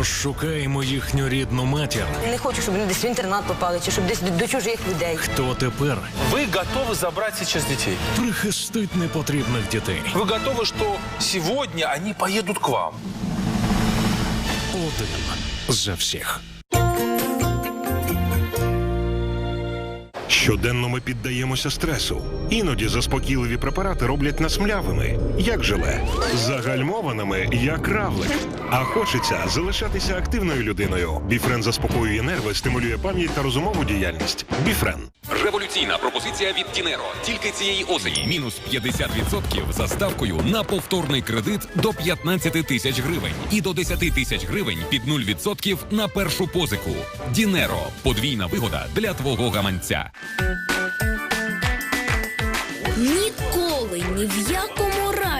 Розшукаємо їхню рідну матір. Я не хочу, щоб вони десь в інтернат попали, чи щоб десь до, до чужих людей. Хто тепер Вы готовы забрать сейчас детей? прихистить непотрібних дітей? Вы готовы, что сегодня они поедут к вам? Один за всіх. Щоденно ми піддаємося стресу. Іноді заспокійливі препарати роблять нас млявими, як желе, загальмованими, як равлик. А хочеться залишатися активною людиною. Біфрен заспокоює нерви, стимулює пам'ять та розумову діяльність. Біфрен. Революційна пропозиція від Дінеро. Тільки цієї осені. Мінус 50% за ставкою на повторний кредит до 15 тисяч гривень і до 10 тисяч гривень під 0% на першу позику. Дінеро. Подвійна вигода для твого гаманця. Ніколи ні в якому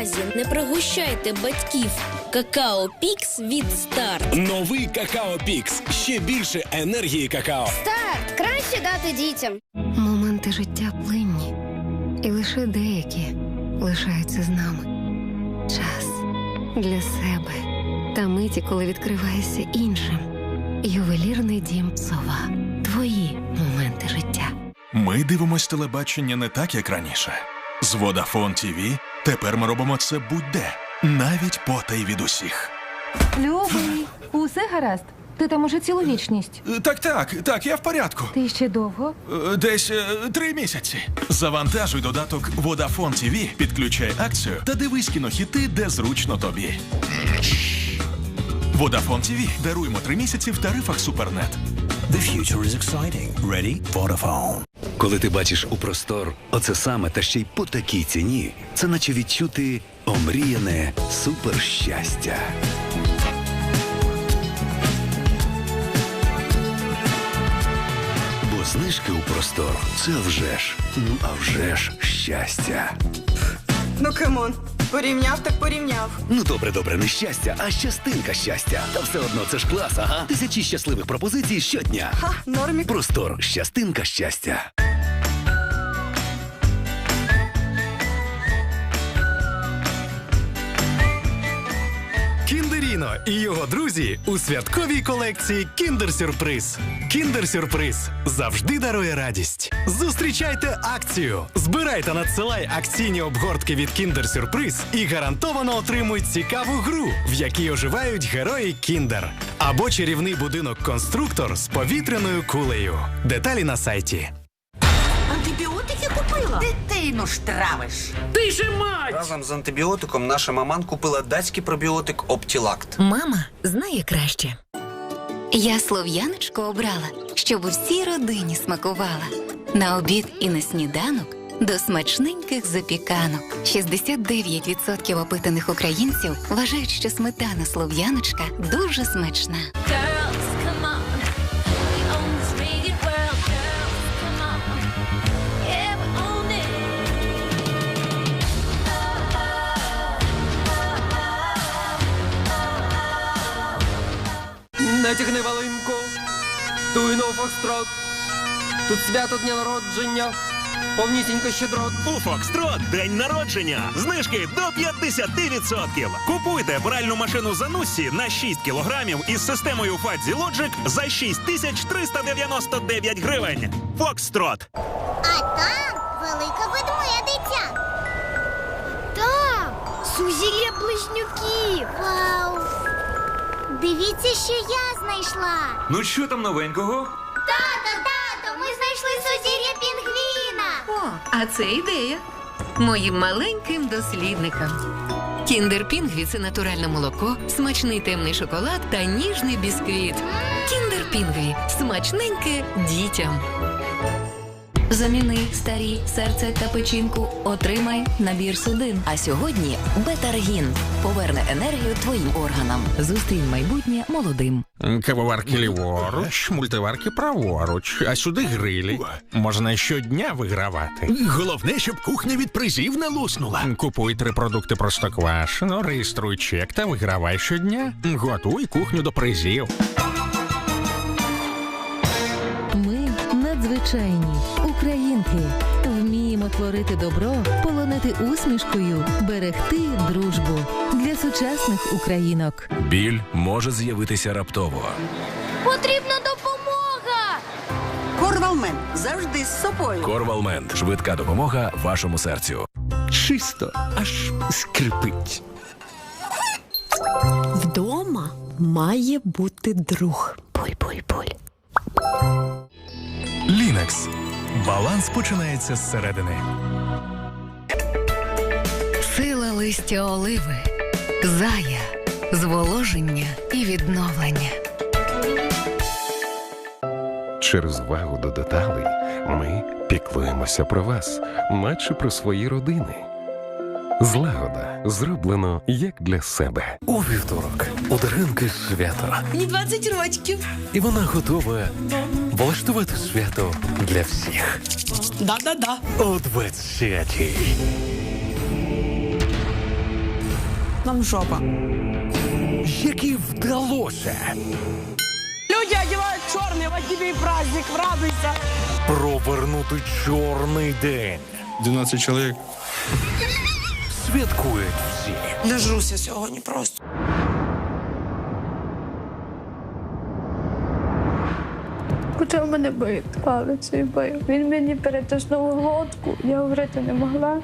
разі не пригощайте батьків какао пікс від старт. Новий какао Пікс. Ще більше енергії какао. Старт краще дати дітям. Моменти життя плинні, і лише деякі лишаються з нами. Час для себе та миті, коли відкриваєшся іншим. Ювелірний дім Сова. Твої моменти життя. Ми дивимось телебачення не так, як раніше. З Vodafone TV тепер ми робимо це будь-де, навіть потай від усіх. Любий, усе гаразд. Ти там уже цілу вічність. Е, Так, так, так, я в порядку. Ти ще довго? Е, Десь е, три місяці. Завантажуй додаток Vodafone TV, підключай акцію та дивись кінохіти, де зручно тобі. Vodafone TV. Даруємо три місяці в тарифах Супернет. The future is exciting. Ready? Vodafone. Коли ти бачиш у простор оце саме та ще й по такій ціні, це наче відчути омріяне суперщастя. Бо знижки у простор це вже ж, ну а вже ж щастя. Ну камон, порівняв так порівняв. Ну добре, добре, не щастя, а щастинка щастя. Та все одно це ж клас, ага. Тисячі щасливих пропозицій щодня. Ха, нормі. Простор, щастинка щастя. І його друзі у святковій колекції Кіндер Сюрприз. Кіндер Сюрприз завжди дарує радість. Зустрічайте акцію. Збирай та надсилай акційні обгортки від Кіндер Сюрприз і гарантовано отримуй цікаву гру, в якій оживають герої Кіндер. Або чарівний будинок конструктор з повітряною кулею. Деталі на сайті. Антибіотики купила? Дитину ж травиш. Ти же мать! Разом з антибіотиком наша маман купила датський пробіотик Оптілакт. Мама знає краще. Я слов'яночко обрала, щоб усій родині смакувала. На обід і на сніданок до смачненьких запіканок. 69% опитаних українців вважають, що сметана слов'яночка дуже смачна. Натягни валинку, туйно фокстрот. Тут свято дня народження, повнісінько щедрот. У Фокстрот день народження. Знижки до 50%. Купуйте пральну машину Зануссі на 6 кілограмів із системою Фадзі Logic за 6399 гривень. Фокстрот. А там велика ведмедиця. Так, сузір'я близнюків. Вау. Дивіться, що я знайшла. Ну що там новенького? Тато, тато, ми знайшли сузір'я пінгвіна. О, а це ідея. Моїм маленьким дослідникам. Кіндер Пінгві це натуральне молоко, смачний темний шоколад та ніжний бісквіт. Кіндер Пінгві смачненьке дітям. Заміни старі серце та печінку. Отримай набір судин. А сьогодні бетаргін поверне енергію твоїм органам. Зустрінь майбутнє молодим. Кавоварки ліворуч, мультиварки праворуч, а сюди грилі. Можна щодня вигравати. Головне, щоб кухня від призів не луснула. Купуй три продукти простоквашино, реєструй чек та вигравай щодня. Готуй кухню до призів. Ми надзвичайні українки. Вміємо творити добро, полонити усмішкою, берегти дружбу для сучасних українок. Біль може з'явитися раптово. Потрібна допомога! Корвалмен завжди з собою. Корвалмент швидка допомога вашому серцю. Чисто аж скрипить. Вдома має бути друг. Буль-буль-буль. Лінекс. Баланс починається зсередини. Сила листя оливи, зая, зволоження і відновлення. Через увагу до деталей ми піклуємося про вас, наче про свої родини. Злагода зроблено як для себе. У вівторок у Даринки свято. Мені 20 років. І вона готова влаштувати свято для всіх. Да-да-да. О 20 Нам жопа. Який вдалося Люди одевают черный, вот тебе и праздник, радуйся. провернути чорний день. 12 чоловік. Святкують всі. Нажруся сьогодні просто. Почав мене бити палицею бив. Він мені перетиснув глотку, я говорити не могла.